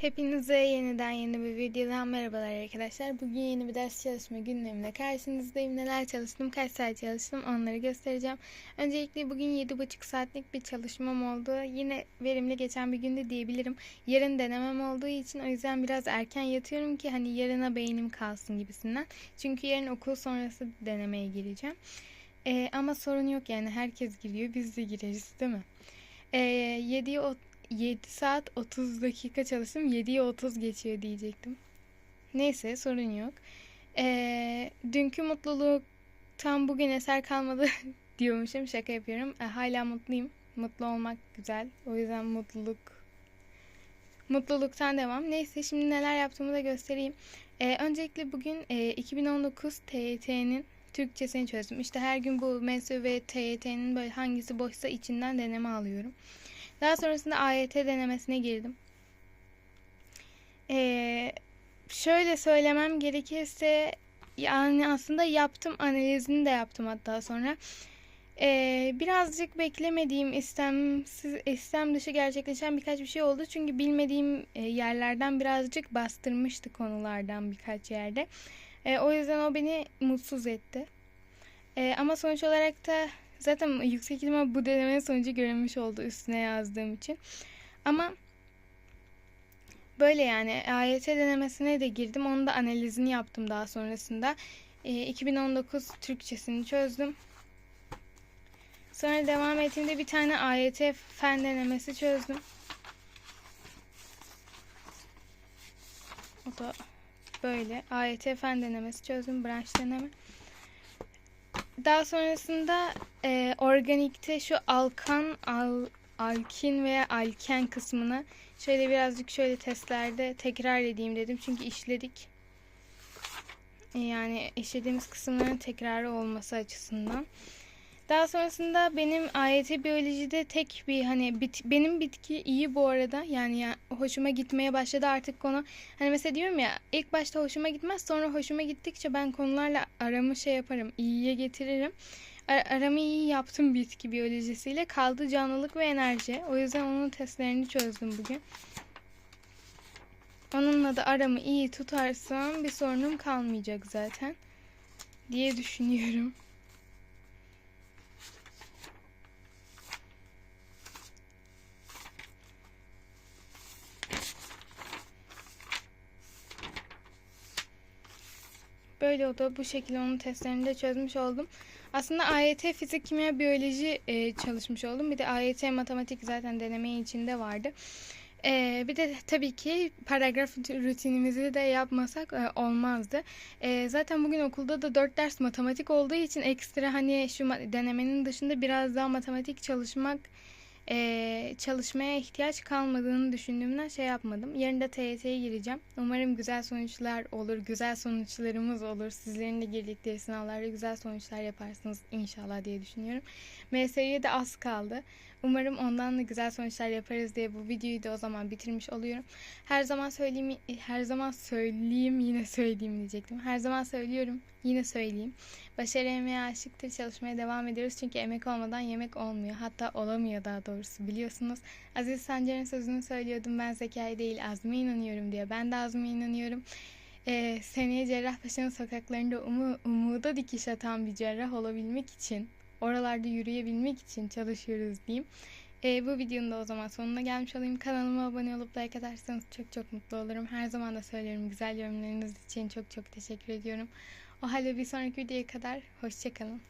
Hepinize yeniden yeni bir videodan merhabalar arkadaşlar. Bugün yeni bir ders çalışma gündemimle karşınızdayım. Neler çalıştım, kaç saat çalıştım onları göstereceğim. Öncelikle bugün 7,5 saatlik bir çalışmam oldu. Yine verimli geçen bir günde diyebilirim. Yarın denemem olduğu için o yüzden biraz erken yatıyorum ki hani yarına beynim kalsın gibisinden. Çünkü yarın okul sonrası denemeye gireceğim. Ee, ama sorun yok yani herkes giriyor biz de gireriz değil mi? Ee, 7'ye 7 saat 30 dakika çalıştım. 7'ye 30 geçiyor diyecektim. Neyse sorun yok. Ee, dünkü mutluluktan bugün eser kalmadı diyormuşum. Şaka yapıyorum. Ee, hala mutluyum. Mutlu olmak güzel. O yüzden mutluluk mutluluktan devam. Neyse şimdi neler yaptığımı da göstereyim. Ee, öncelikle bugün e, 2019 TYT'nin Türkçesini çözdüm. İşte her gün bu MESÖ ve TYT'nin böyle hangisi boşsa içinden deneme alıyorum. Daha sonrasında AYT denemesine girdim. Ee, şöyle söylemem gerekirse yani aslında yaptım analizini de yaptım hatta sonra. Ee, birazcık beklemediğim istemsiz istem dışı gerçekleşen birkaç bir şey oldu. Çünkü bilmediğim e, yerlerden birazcık bastırmıştı konulardan birkaç yerde. E, o yüzden o beni mutsuz etti. E, ama sonuç olarak da Zaten yüksek ihtimal bu denemenin sonucu görünmüş oldu üstüne yazdığım için. Ama böyle yani AYT denemesine de girdim. Onun da analizini yaptım daha sonrasında. E, 2019 Türkçesini çözdüm. Sonra devam ettiğimde bir tane AYT fen denemesi çözdüm. O da böyle. AYT fen denemesi çözdüm. Branş deneme. Daha sonrasında e, organikte şu alkan, al, alkin veya alken kısmını şöyle birazcık şöyle testlerde tekrar edeyim dedim. Çünkü işledik. E, yani işlediğimiz kısımların tekrarı olması açısından. Daha sonrasında benim AYT biyolojide tek bir hani bit, benim bitki iyi bu arada yani ya, hoşuma gitmeye başladı artık konu. Hani mesela diyorum ya ilk başta hoşuma gitmez sonra hoşuma gittikçe ben konularla aramı şey yaparım iyiye getiririm. Ar aramı iyi yaptım bitki biyolojisiyle kaldı canlılık ve enerji. O yüzden onun testlerini çözdüm bugün. Onunla da aramı iyi tutarsam bir sorunum kalmayacak zaten diye düşünüyorum. Böyle o da bu şekilde onun testlerini de çözmüş oldum. Aslında AYT fizik, kimya, biyoloji e, çalışmış oldum. Bir de AYT matematik zaten deneme içinde vardı. E, bir de tabii ki paragraf rutinimizi de yapmasak e, olmazdı. E, zaten bugün okulda da 4 ders matematik olduğu için ekstra hani şu denemenin dışında biraz daha matematik çalışmak e, çalışmaya ihtiyaç kalmadığını düşündüğümden şey yapmadım. Yarın da TYT'ye gireceğim. Umarım güzel sonuçlar olur, güzel sonuçlarımız olur. Sizlerin de girdikleri sınavlarda güzel sonuçlar yaparsınız inşallah diye düşünüyorum. MSY'ye de az kaldı. Umarım ondan da güzel sonuçlar yaparız diye bu videoyu da o zaman bitirmiş oluyorum. Her zaman söyleyeyim, her zaman söyleyeyim yine söyleyeyim diyecektim. Her zaman söylüyorum yine söyleyeyim. Başarı emeğe aşıktır. Çalışmaya devam ediyoruz. Çünkü emek olmadan yemek olmuyor. Hatta olamıyor daha doğrusu biliyorsunuz. Aziz Sancar'ın sözünü söylüyordum. Ben zekaya değil azme inanıyorum diye. Ben de azme inanıyorum. Ee, seneye Cerrahpaşa'nın sokaklarında umu, umuda dikiş atan bir cerrah olabilmek için oralarda yürüyebilmek için çalışıyoruz diyeyim. E, bu videonun da o zaman sonuna gelmiş olayım. Kanalıma abone olup like atarsanız çok çok mutlu olurum. Her zaman da söylüyorum güzel yorumlarınız için çok çok teşekkür ediyorum. O halde bir sonraki videoya kadar hoşçakalın.